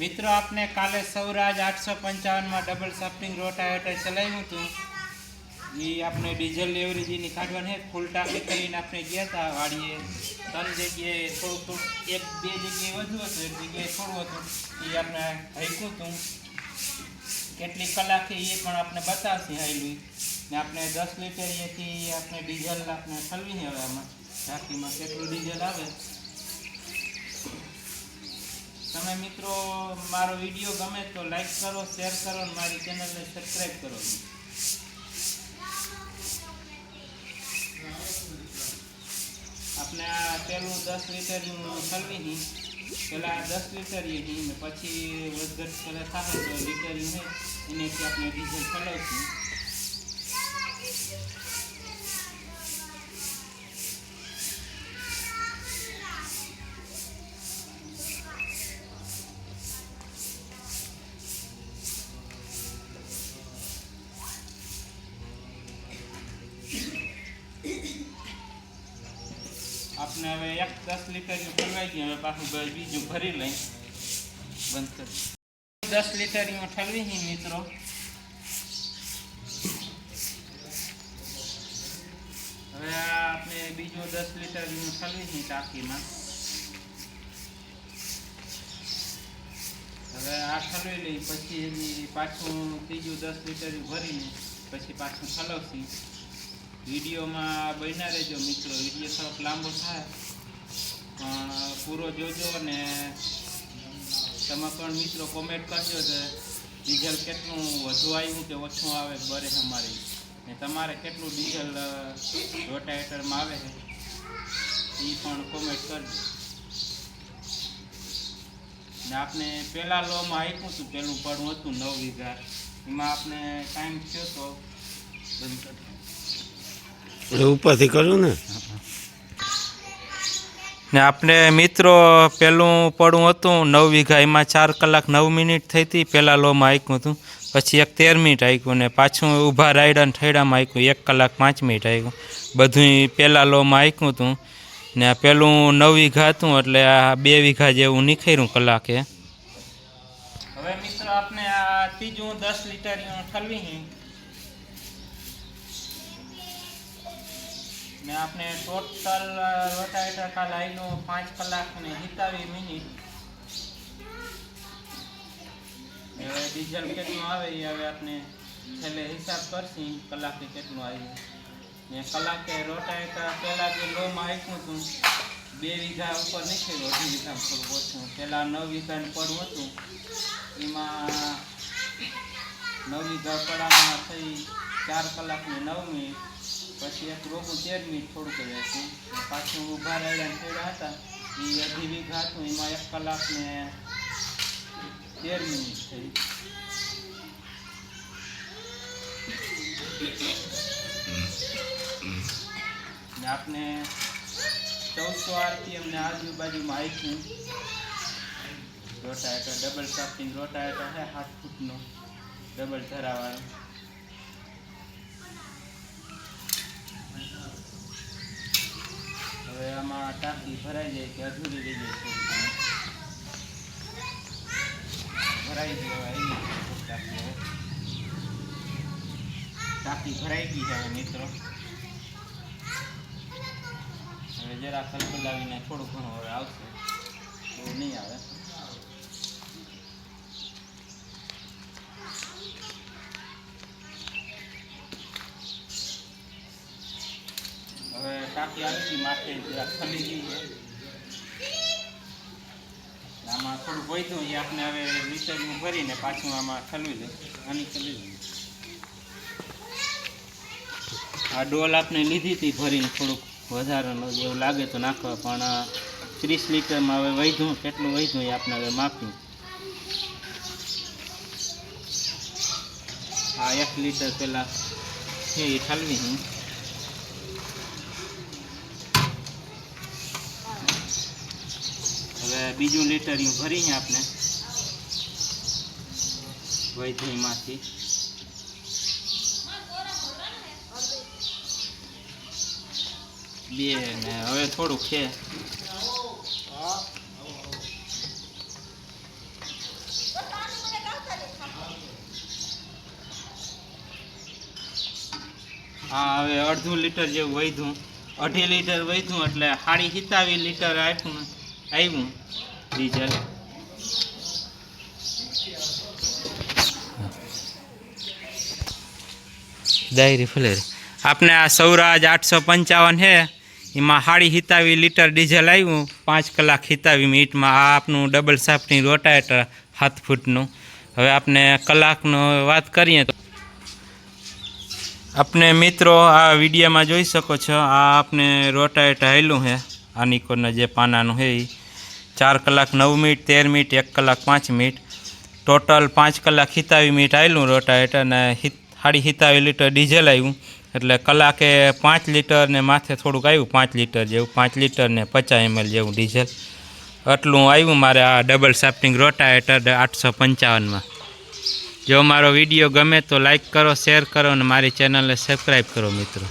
મિત્રો, આપને કાલે સૌરાજ આઠસો પંચાવનમાં ડબલ સાફ્ટિંગ રોટાવેટર ચલાવ્યું હતું. એ આપણે ડીઝલ લેવરેજીની કાઢવાની ફૂલ ટાંકી કરીને આપણે ગયા હતા વાડીએ. ત્રણ જગ્યાએ થોડું થોડું એક બે જગ્યાએ વધુ હતું, એક જગ્યાએ થોડું હતું. એ આપણે હૈકું હતું. કેટલી કલાકે એ પણ આપણે બતાવશે હાઈલું. ને આપણે દસ લીટર એથી આપણે ડીઝલ આપણે ઠલવી હવે આમાં. ટાંકીમાં કેટલું ડીઝલ આવે? તમે મિત્રો મારો વીડિયો ગમે તો લાઈક કરો શેર કરો અને મારી ચેનલને સબસ્ક્રાઈબ કરો. આપણે આ પહેલું દસ લીટરનું ઠલવી પહેલાં દસ લીટર એ નહીં ને પછી વધઘટ કરે થાય તો લીટર ને એનેથી આપણે ડીઝલ ચલાવશું આપણે હવે એક દસ લીટરનું ઠલવાઈ ગયું હવે પાછું બીજું ભરી લઈ. બંધ કરી દસ લીટરનું ઠલવી હી મિત્રો. હવે આપણે બીજું દસ લીટરનું ઠલવી હી ટાંકીમાં. હવે આ ઠલવી લઈ, પછી એની પાછું ત્રીજું દસ લીટર ભરીને, પછી પાછું ઠલવશી. વિડીયોમાં બન્યા રહેજો મિત્રો. વીડિયો થોડોક લાંબો થાય. પણ પૂરો જોજો અને તમે પણ મિત્રો કોમેન્ટ કરજો કે ડીઝલ કેટલું વધુ આવ્યું કે ઓછું આવે બરે અમારી. ને તમારે કેટલું ડીઝલ રોટાવેટરમાં આવે એ પણ કોમેન્ટ કરજો. ને આપણે પહેલાં લોમાં આપ્યું હતું પહેલું પડવું હતું નવ વીઘા. એમાં આપણે ટાઈમ થયો તો બંધ કરી એ ઉપરથી કરું ને? ને આપણે મિત્રો પહેલું પડવું હતું નવ વીઘા એમાં ચાર કલાક નવ મિનિટ થઈ હતી પહેલાં લોમાં આંક્યું હતું. પછી એક તેર મિનિટ આંક્યું ને પાછું ઊભા રાયડા ને ઠેડામાં આંક્યું એક કલાક પાંચ મિનિટ આંક્યું બધું પહેલાં લોમાં આંક્યું હતું. ને આ પેલું નવ વીઘા હતું એટલે આ બે વીઘા જેવું નીકળ્યું કલાકે. હવે મિત્રો આપણે આ ત્રીજું દસ લીટર ઠલવી ને આપણે ટોટલ રોટાવેટર કાલ આવેલું પાંચ કલાક ને સિત્તાવીસ મિનિટ હવે ડીઝલ કેટલું આવે એ હવે આપણે છેલ્લે હિસાબ કરશી કલાકે કેટલું આવ્યું ને કલાકે રોટાવેટર પહેલાં જે લોમાં આપ્યું હતું, બે વીઘા ઉપર નીકળ્યું, અઢી વીઘા ઉપર ઓછું. પહેલાં નવ વીઘાનું પડવું હતું. એમાં નવ વીઘા પડામાં થઈ ચાર કલાકની નવ મિનિટ પછી એક રોગું તેર મિનિટ થોડુંક જ હતું ને પાછું ઊભા રહેલા થયેલા હતા. એ અઢી વીઘા હતું. એમાં એક કલાક ને તેર મિનિટ થઈ. ને આપણે ચૌદસો આરપીએમ ને આજુબાજુમાં આપ્યું રોટાવેટર ડબલ સાફિંગ રોટાવેટર છે સાત ફૂટનું. ડબલ ધરાવાળું ટાંકી ભરાઈ જાય કે અધૂરી રહી જાય ભરાઈ આવી ગઈ ટાંકી ટાંકી ભરાઈ ગઈ છે મિત્રો. હવે જરા કલકલાવીને થોડું ઘણું હવે આવશે. બહુ નહીં આવે. ટાંકી આવી ગઈ માથે જરા ખલી ગઈ આમાં થોડું વધ્યું એ આપણે હવે લીટરનું ભરીને પાછું આમાં ખલવી દે આની ખલી દઈએ આ ડોલ આપણે લીધી હતી ભરીને થોડુંક વધારાનું જેવું લાગે તો નાખવા, પણ ત્રીસ લીટરમાં હવે વધ્યું. કેટલું વધ્યું એ આપણે હવે માપ્યું આ એક લીટર પહેલાં એ ઠલવી હું બીજું લેટરિયું ભરીને આપણે વૈધીમાંથી બે ને હવે થોડુંક છે. હા, હવે અડધું લીટર જેવું વધ્યું. અઢી લીટર વધ્યું એટલે સાડી સિત્તાવીસ લીટર આપ્યું. આવ્યું ડીઝલ ડાયરી ફલેર આપણે આ સૌરાજ આઠસો પંચાવન છે એમાં સાડી હિતાવી લીટર ડીઝલ આવ્યું પાંચ કલાક હિતાવી મિનિટમાં આ આપનું ડબલ સાફની રોટાવેટર સાત ફૂટનું. હવે આપણે કલાકનો વાત કરીએ તો. આપણે મિત્રો આ વિડીયોમાં જોઈ શકો છો, આ આપણે રોટાવેટર આવેલું છે આનિકોના જે પાનાનું છે એ ચાર કલાક નવ મિનિટ, તેર મિનિટ, એક કલાક પાંચ મિનિટ, ટોટલ પાંચ કલાક સિત્તાવીસ મિનિટ આવેલું રોટાવેટર અને સાડી હિતાવી લીટર ડીઝલ આવ્યું એટલે કલાકે પાંચ લીટર ને માથે થોડુંક આવ્યું પાંચ લીટર જેવું, પાંચ લીટર ને પચાસ એમએલ જેવું ડીઝલ. આટલું આવ્યું મારે આ ડબલ સાફ્ટિંગ રોટાવેટર આઠસો પંચાવનમાં. જો મારો વીડિયો ગમે તો લાઇક કરો, શેર કરો અને મારી ચેનલને સબસ્ક્રાઈબ કરો મિત્રો.